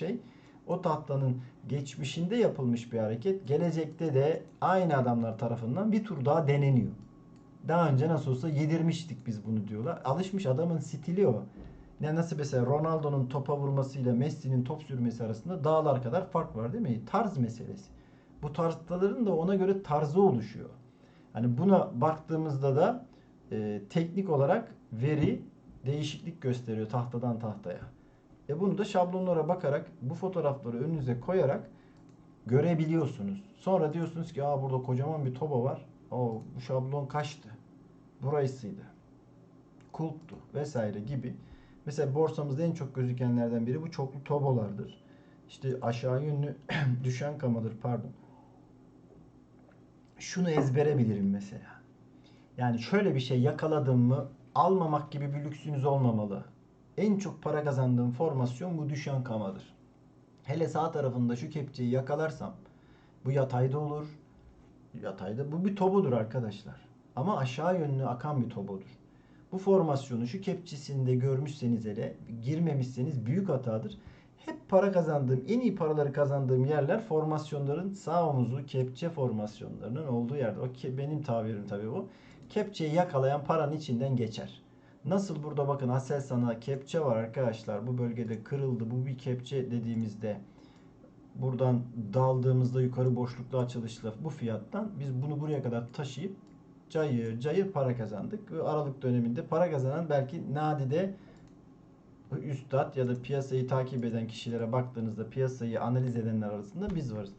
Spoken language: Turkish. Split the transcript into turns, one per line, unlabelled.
şey o tahtanın geçmişinde yapılmış bir hareket gelecekte de aynı adamlar tarafından bir tur daha deneniyor. Daha önce nasıl olsa yedirmiştik biz bunu diyorlar. Alışmış adamın stili o. Ne nasıl mesela Ronaldo'nun topa vurmasıyla Messi'nin top sürmesi arasında dağlar kadar fark var değil mi? Tarz meselesi. Bu tarzların da ona göre tarzı oluşuyor. Hani buna baktığımızda da e, teknik olarak veri değişiklik gösteriyor tahtadan tahtaya. E bunu da şablonlara bakarak bu fotoğrafları önünüze koyarak görebiliyorsunuz. Sonra diyorsunuz ki Aa, burada kocaman bir toba var. O bu şablon kaçtı? Burasıydı. Kulptu vesaire gibi. Mesela borsamızda en çok gözükenlerden biri bu çoklu tobolardır. İşte aşağı yönlü düşen kamadır pardon. Şunu ezbere bilirim mesela. Yani şöyle bir şey yakaladım mı almamak gibi bir lüksünüz olmamalı. En çok para kazandığım formasyon bu düşen kamadır. Hele sağ tarafında şu kepçeyi yakalarsam bu yatayda olur. Yatayda bu bir tobudur arkadaşlar. Ama aşağı yönlü akan bir tobudur. Bu formasyonu şu kepçesinde görmüşseniz hele girmemişseniz büyük hatadır. Hep para kazandığım, en iyi paraları kazandığım yerler formasyonların sağ omuzu kepçe formasyonlarının olduğu yerde. O ke- benim tabirim tabii bu. Kepçeyi yakalayan paranın içinden geçer. Nasıl burada bakın Aselsan'a kepçe var arkadaşlar. Bu bölgede kırıldı. Bu bir kepçe dediğimizde buradan daldığımızda yukarı boşluklu açılışla bu fiyattan biz bunu buraya kadar taşıyıp cayır cayır para kazandık. Ve Aralık döneminde para kazanan belki nadide üstad ya da piyasayı takip eden kişilere baktığınızda piyasayı analiz edenler arasında biz varız.